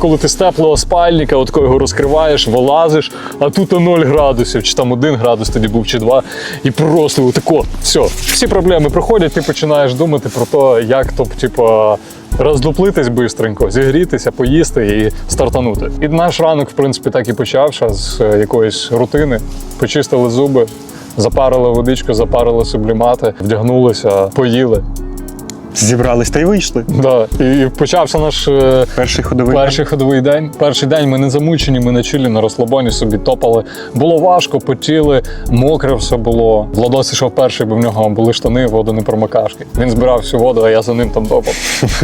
Коли ти з теплого спальника, от його розкриваєш, вилазиш, а тут 0 градусів, чи там 1 градус тоді був, чи 2, і просто отако, все, всі проблеми проходять, ти починаєш думати про те, як то, типу, роздуплитись бистренько, зігрітися, поїсти і стартанути. І наш ранок, в принципі, так і почався з е, якоїсь рутини. Почистили зуби, запарили водичку, запарили сублімати, вдягнулися, поїли. Зібрались та й вийшли. Да. І почався наш. е, Перший ходовий. Перший ходовий день. Перший день ми не замучені, ми на чилі, на розслабоні собі топали. Було важко, потіли, мокре все було. Владос ішов перший, бо в нього були штани, водонепромокашки. Він збирав всю воду, а я за ним там топав.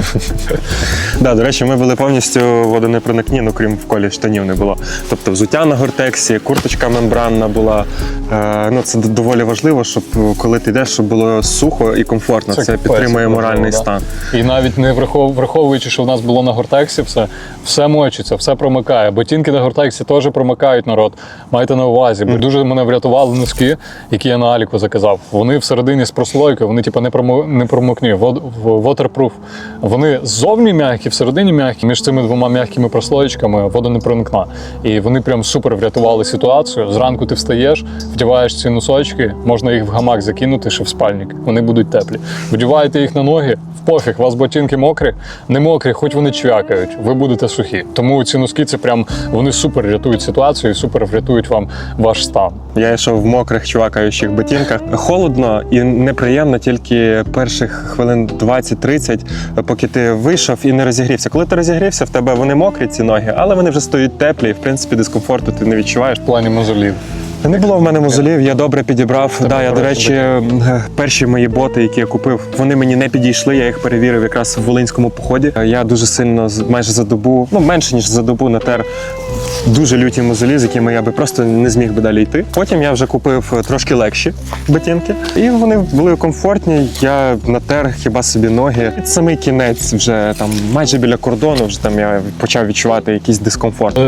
Да, до речі, ми були повністю водонепроникні, ну крім в колі штанів не було. Тобто взуття на гортексі, курточка мембранна була. Е, ну, це доволі важливо, щоб е, коли ти йдеш, щоб було сухо і комфортно. Це, капець, підтримує важливо, моральний да. стан. І навіть не врахов- враховуючи, що в нас було на гортексі, все, все мочиться, все промикає. Ботинки на гортексі теж промикають народ. Майте на увазі, бо дуже мене врятували носки, які я на Аліку заказав. Вони всередині з прослойкою, вони типу не промо не промокні, waterproof. Вони ззовні м'які, всередині м'які. Між цими двома м'якими прослоєчками вода не проникна. І вони прям супер врятували ситуацію. Зранку ти встаєш, вдіваєш ці носочки, можна їх в гамак закинути ще в спальник. Вони будуть теплі. Вдіваєте їх на ноги, в пофіг, у вас ботинки мокрі, не мокрі, хоч вони чвякають, ви будете сухі. Тому ці носки це прям вони супер рятують ситуацію і супер врятують вам ваш стан. Я йшов в мокрих чувакаючих ботинках. Холодно і неприємно тільки перших хвилин 20-30, поки ти вийшов і не розігрівся. Коли ти розігрівся, в тебе вони мокрі, ці ноги, але вони вже стоять теплі, і в принципі дискомфорту ти не відчуваєш. В плані мозолів. Не було в мене мозолів, я добре підібрав. Да, я, до речі, е, перші мої боти, які я купив, вони мені не підійшли. Я їх перевірив якраз в волинському поході. Е, Я дуже сильно майже за добу, ну менше ніж за добу натер дуже люті мозолі, з якими я би просто не зміг би далі йти. Потім я вже купив е, трошки легші ботинки, і вони були комфортні. Я натер хіба собі ноги. Під самий кінець, вже там майже біля кордону, вже там я почав відчувати якийсь дискомфорт.